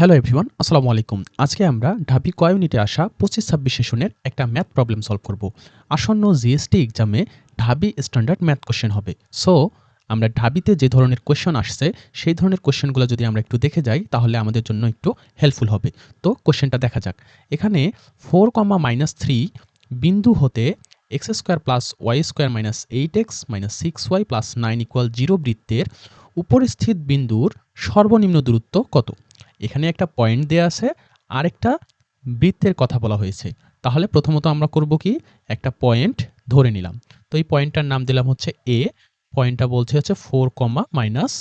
Hello everyone আসসালামু আলাইকুম আজকে আমরা ঢাবি ক ইউনিটে আসা পঁচিশ ছাব্বিশ সেশনের একটা ম্যাথ প্রবলেম সলভ করব। আসন্ন জিএসটি এক্সামে ঢাবি স্ট্যান্ডার্ড ম্যাথ কোশ্চেন হবে। সো আমরা ঢাবিতে যে ধরনের কোশ্চেন আসছে, সেই ধরনের কোশ্চেনগুলো যদি আমরা একটু দেখে যাই, তাহলে আমাদের জন্য একটু হেল্পফুল হবে। তো কোশ্চেনটা দেখা যাক। এখানে ফোর কমা মাইনাস থ্রি বিন্দু হতে x square plus y square minus eight x minus six y plus nine equal zero বৃত্তের উপরিস্থিত বিন্দুর সর্বনিম্ন দূরত্ব কত? এখানে একটা পয়েন্ট দেয়া আছে আর একটা বৃত্তের কথা বলা হয়েছে। তাহলে প্রথমত আমরা করব কি? একটা পয়েন্ট ধরে নিলাম। তো এই পয়েন্টটার নাম দিলাম হচ্ছে এ পয়েন্টটা বলছে হচ্ছে ফোর কমা মাইনাস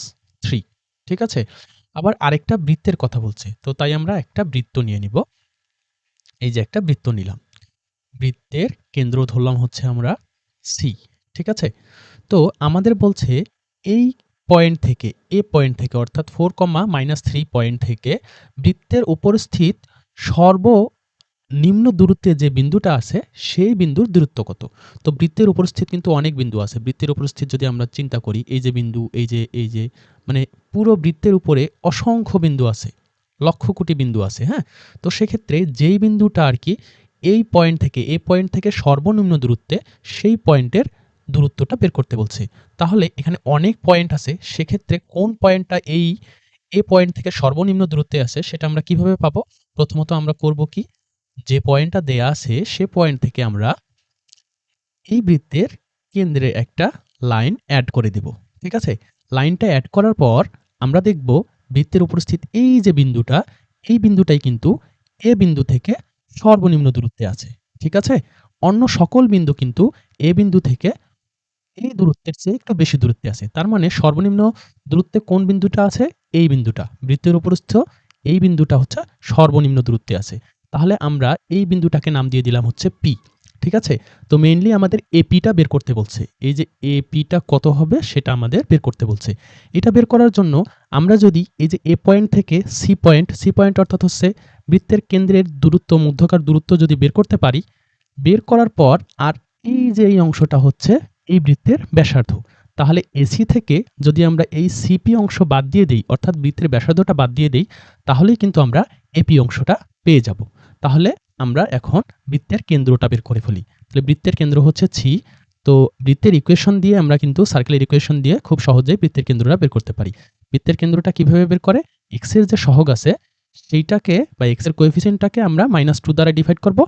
থ্রি ঠিক আছে? আবার আরেকটা বৃত্তের কথা বলছে, তো তাই আমরা একটা বৃত্ত নিয়ে নিব। এই যে একটা বৃত্ত নিলাম। বৃত্তের কেন্দ্র ধরলাম হচ্ছে আমরা সি ঠিক আছে? তো আমাদের বলছে এই পয়েন্ট থেকে এ পয়েন্ট থেকে, অর্থাৎ four comma minus three point থেকে বৃত্তের উপরস্থিত সর্বনিম্ন দূরত্বে যে বিন্দুটা আছে, সেই বিন্দুর দূরত্ব কত? তো বৃত্তের উপরস্থিত কিন্তু অনেক বিন্দু আছে। বৃত্তের উপরস্থিত যদি আমরা চিন্তা করি, এই যে বিন্দু, এই যে এই যে মানে পুরো বৃত্তের উপরে অসংখ্য বিন্দু আছে লক্ষ কোটি বিন্দু আছে হ্যাঁ? তো সেক্ষেত্রে যেই বিন্দুটা আর কি, এই পয়েন্ট থেকে, এই পয়েন্ট থেকে সর্বনিম্ন দূরত্বে সেই পয়েন্টের দূরত্বটা বের করতে বলছে। তাহলে এখানে অনেক পয়েন্ট আছে, সেক্ষেত্রে কোন পয়েন্টটা এই, এ পয়েন্ট থেকে সর্বনিম্ন দূরত্বে আছে সেটা আমরা কীভাবে পাবো? প্রথমত আমরা করব কি? যে পয়েন্টটা দেয়া আছে, সে পয়েন্ট থেকে আমরা এই বৃত্তের কেন্দ্রে একটা লাইন অ্যাড করে দেব। ঠিক আছে? লাইনটা অ্যাড করার পর আমরা দেখব বৃত্তের উপস্থিত এই যে বিন্দুটা, এই বিন্দুটাই কিন্তু এ বিন্দু থেকে সর্বনিম্ন দূরত্বে আছে। ঠিক আছে? অন্য সকল বিন্দু কিন্তু এ বিন্দু থেকে এই দূরত্বের চেয়ে একটু বেশি দূরত্বে আছে। তার মানে সর্বনিম্ন দূরত্বে কোন বিন্দুটা আছে? এই বিন্দুটা। বৃত্তের উপরস্থ এই বিন্দুটা হচ্ছে সর্বনিম্ন দূরত্বে আছে। তাহলে আমরা এই বিন্দুটাকে নাম দিয়ে দিলাম হচ্ছে পি ঠিক আছে? তো মেইনলি আমাদের এপিটা বের করতে বলছে। এই যে এপিটা কত হবে সেটা আমাদের বের করতে বলছে। এটা বের করার জন্য আমরা যদি এই যে এ পয়েন্ট থেকে সি পয়েন্ট সি পয়েন্ট অর্থাৎ হচ্ছে বৃত্তের কেন্দ্রের দূরত্ব, মধ্যকার দূরত্ব যদি বের করতে পারি, বের করার পর আর এই যে এই অংশটা হচ্ছে এই বৃত্তের ব্যাসার্ধ। তাহলে এসি থেকে যদি আমরা এই সিপি অংশ বাদ দিয়ে দিই, অর্থাৎ বৃত্তের ব্যাসার্ধটা বাদ দিয়ে দিই, তাহলেই কিন্তু আমরা এপি অংশটা পেয়ে যাব। তাহলে আমরা এখন বৃত্তের কেন্দ্রটা বের করে ফেলি। তাহলে বৃত্তের কেন্দ্র হচ্ছে ছি তো বৃত্তের ইকুয়েশন দিয়ে আমরা কিন্তু সার্কেলের ইকুয়েশন দিয়ে খুব সহজেই বৃত্তের কেন্দ্রটা বের করতে পারি। বৃত্তের কেন্দ্রটা কীভাবে বের করে? এক্সের যে সহগ আছে, সেইটাকে বা এক্সের কোএফিসিয়েন্টটাকে আমরা মাইনাস টু দ্বারা ডিভাইড করব।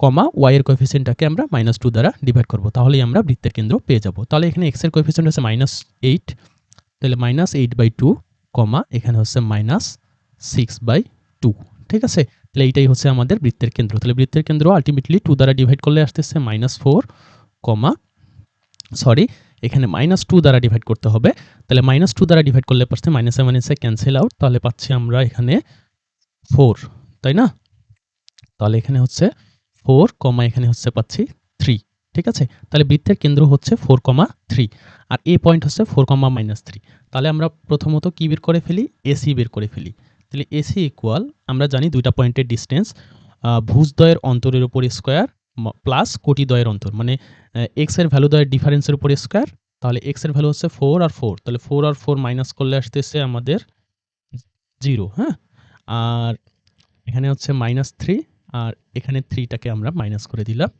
কমা ওয়াইয়ের কোএফিসিয়েন্টটাকে আমরা মাইনাস টু দ্বারা ডিভাইড করব। তাহলেই আমরা বৃত্তের কেন্দ্র পেয়ে যাব। তাহলে এখানে এক্সের কোএফিসিয়েন্ট হচ্ছে মাইনাস এইট তাহলে minus eight by two comma, এখানে হচ্ছে মাইনাস সিক্স বাই টু ঠিক আছে? তাহলে এইটাই হচ্ছে আমাদের বৃত্তের কেন্দ্র। তাহলে বৃত্তের কেন্দ্র আলটিমেটলি টু দ্বারা ডিভাইড করলে আসতেছে মাইনাস ফোর কমা সরি এখানে মাইনাস টু দ্বারা ডিভাইড করতে হবে। তাহলে মাইনাস টু দ্বারা ডিভাইড করলে পাচ্ছে মাইনাসে মাইনাসে ক্যান্সেল আউট তাহলে পাচ্ছি আমরা এখানে ফোর তাই না? তাহলে এখানে হচ্ছে ফোর কমা এখানে হচ্ছে পাচ্ছি থ্রি, ঠিক আছে? তাহলে বৃত্তের কেন্দ্র হচ্ছে ফোর কমা থ্রি, আর এ পয়েন্ট হচ্ছে ফোর কমা মাইনাস থ্রি। তাহলে আমরা প্রথমত কী বের করে ফেলি? এসি বের করে ফেলি। তাহলে এসি ইকুয়াল, আমরা জানি দুইটা পয়েন্টের ডিস্টেন্স ভুজদ্বয়ের অন্তরের উপর স্কোয়ার প্লাস কোটিদ্বয়ের অন্তর মানে এক্সের ভ্যালু দ্বয়ের ডিফারেন্সের উপর স্কোয়ার, তাহলে এক্সের ভ্যালু হচ্ছে ফোর আর ফোর, তাহলে ফোর আর ফোর মাইনাস করলে আসতেছে আমাদের জিরো হ্যাঁ? আর এখানে হচ্ছে মাইনাস থ্রি আর এখানে থ্রিটাকে আমরা মাইনাস করে দিলাম।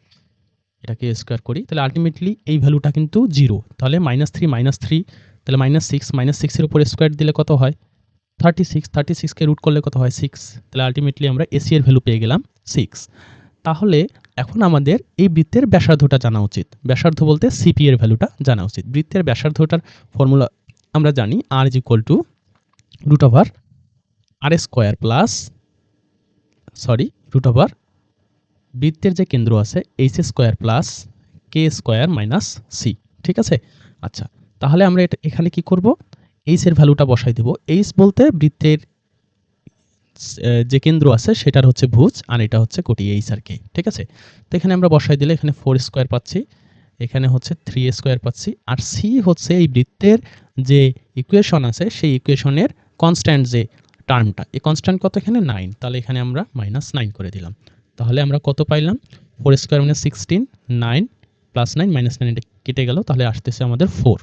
এটাকে স্কোয়ার করি। তাহলে আলটিমেটলি এই ভ্যালুটা কিন্তু জিরো তাহলে মাইনাস থ্রি মাইনাস থ্রি তাহলে মাইনাস সিক্স মাইনাস সিক্সের উপর স্কোয়ার দিলে কত হয়? থার্টি সিক্স থার্টি সিক্সকে রুট করলে কত হয়? সিক্স তাহলে আলটিমেটলি আমরা এসি এর ভ্যালু পেয়ে গেলাম সিক্স তাহলে এখন আমাদের এই বৃত্তের ব্যাসার্ধটা জানা উচিত। ব্যাসার্ধ বলতে সিপি এর ভ্যালুটা জানা উচিত। বৃত্তের ব্যাসার্ধটার ফর্মুলা আমরা জানি r is equal to root over r square plus sorry root over বৃত্তের যে কেন্দ্র আছে h square plus k square minus c ঠিক আছে? আচ্ছা তাহলে আমরা এটা এখানে কি করব? এইচ এর ভ্যালুটা বসাই দেব। এইচ বলতে বৃত্তের যে কেন্দ্র আছে, সেটার হচ্ছে ভুজ, আর এটা হচ্ছে কোটি এইচ আর কে ঠিক আছে? তো এখানে আমরা বসাই দিলে এখানে ফোর স্কোয়ার পাচ্ছি, এখানে হচ্ছে থ্রি স্কোয়ার পাচ্ছি, আর সি হচ্ছে এই বৃত্তের যে ইকুয়েশন আছে, সেই ইকুয়েশনের কনস্ট্যান্ট যে টার্মটা এই কনস্ট্যান্ট কত এখানে? নাইন তাহলে এখানে আমরা মাইনাস নাইন করে দিলাম। তাহলে আমরা কত পাইলাম? ফোর স্কোয়ার মানে sixteen nine plus nine minus nine এটা কেটে গেল, তাহলে আসতেছে আমাদের ফোর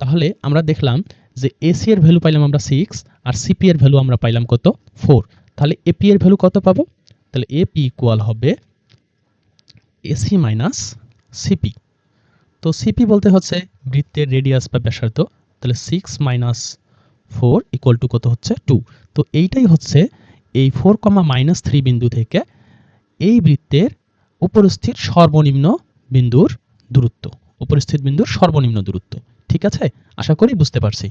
তাহলে আমরা দেখলাম যে এসি এর ভ্যালু পাইলাম আমরা সিক্স আর সিপি এর ভ্যালু আমরা পাইলাম কত? ফোর তাহলে এপি এর ভ্যালু কত পাবো? তাহলে এপি ইকুয়াল হবে এসি মাইনাস সিপি তো সিপি বলতে হচ্ছে বৃত্তের রেডিয়াস বা ব্যাসার্ধ। তাহলে six minus four equal to কত হচ্ছে টু তো এইটাই হচ্ছে এই ফোর কমা মাইনাস থ্রি বিন্দু থেকে এই বৃত্তের উপরস্থিত সর্বনিম্ন বিন্দুর দূরত্ব উপরস্থিত বিন্দুর সর্বনিম্ন দূরত্ব। ঠিক আছে? আশা করি বুঝতে পারছি।